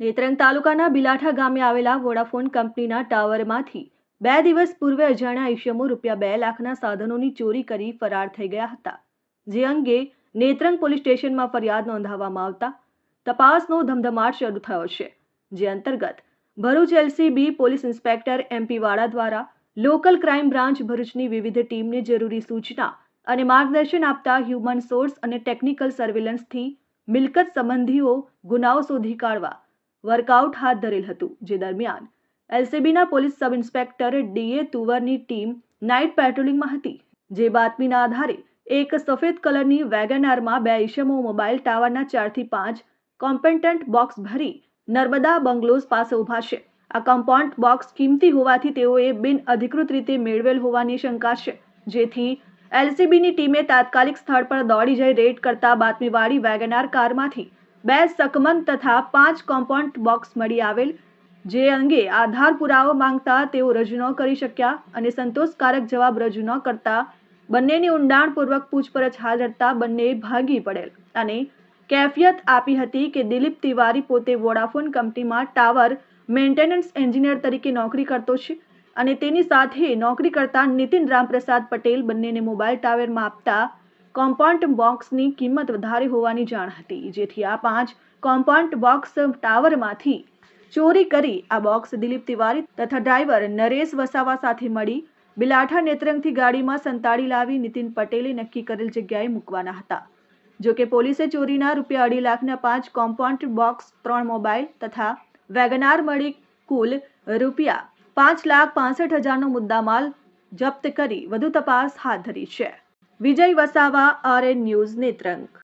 નેત્રંગ તાલુકાના બિલાઠા ગામે આવેલા વોડાફોન કંપનીના ટાવરમાંથી બે દિવસ પૂર્વે અજાણ્યા ઈસમો રૂપિયા બે લાખના સાધનોની ચોરી કરી ફરાર થઈ ગયા હતા. જે અંગે નેત્રંગ પોલીસ સ્ટેશનમાં ફરિયાદ નોંધાવવામાં આવતા તપાસનો ધમધમાટ શરૂ થયો છે. જે અંતર્ગત Bharuch LCB police inspector MP વાળા દ્વારા લોકલ ક્રાઇમ બ્રાન્ચ ભરૂચની વિવિધ ટીમને જરૂરી સૂચના અને માર્ગદર્શન આપતા હ્યુમન સોર્સ અને ટેકનિકલ સર્વેલન્સથી મિલકત સંબંધીઓ ગુનાઓ શોધી કાઢવા વર્કઆઉટ હાથ ધરેલ હતું, જે દરમિયાન એલસીબીના પોલીસ સબ ઇન્સ્પેક્ટર ડીએ તુવરની ટીમ નાઇટ પેટ્રોલિંગમાં હતી, જે બાતમીના આધારે એક સફેદ કલરની વેગનારમાં બે ઈસમો મોબાઈલ ટાવરના ચારથી પાંચ કોમ્પેન્ટન્ટ બોક્સ ભરી નર્મદા બંગલોઝ પાસે ઊભા છે. આ કમ્પાઉન્ડ બોક્સ કિંમતી હોવાથી તેઓએ બિન અધિકૃત રીતે મેળવેલ હોવાની શંકા છે, જેથી એલસીબીની ટીમે તાત્કાલિક સ્થળ પર દોડી જઈ રેડ કરતા બાતમીવાળી વેગનાર કારમાંથી બે સકમન તથા પાંચ કોમ્પાઉન્ડ બોક્સ મળી આવેલ, જે અંગે આધાર પુરાવો માંગતા તેઓ રજૂ ન કરી શક્યા અને સંતોષકારક જવાબ રજૂ ન કરતા બંનેની ઊંડાણપૂર્વક પૂછપરછ હાથ ધરતા બંને ભાગી પડેલ અને કેફિયત આપી હતી કે દિલીપ તિવારી પોતે વોડાફોન કંપનીમાં ટાવર મેન્ટેનન્સ એન્જિનિયર તરીકે નોકરી કરતો છે અને તેની સાથે નોકરી કરતા નીતિન રામપ્રસાદ પટેલ બંનેને મોબાઈલ ટાવરમાં આપતા કોમ્પાઉન્ડ બોક્સની કિંમત વધારે હોવાની જાણ હતી. જેથી આ પાંચ કોમ્પાઉન્ડ બોક્સ ટાવરમાંથી ચોરી કરી આ બોક્સ દિલીપ તિવારી તથા ડ્રાઈવર નરેશ વસાવા સાથે મળી બિલાઠા નેત્રંગથી ગાડીમાં સંતાડી લાવી નીતિન પટેલે નક્કી કરેલ જગ્યાએ મૂકવાના હતા. જો કે પોલીસે ચોરીના રૂપિયા અઢી લાખના પાંચ કોમ્પાઉન્ડ બોક્સ, ત્રણ મોબાઈલ તથા વેગનાર મળી કુલ રૂપિયા પાંચ લાખ પાસઠ હજારનો મુદ્દામાલ જપ્ત કરી વધુ તપાસ હાથ ધરી છે. Vijay Vasava RN news Netrang.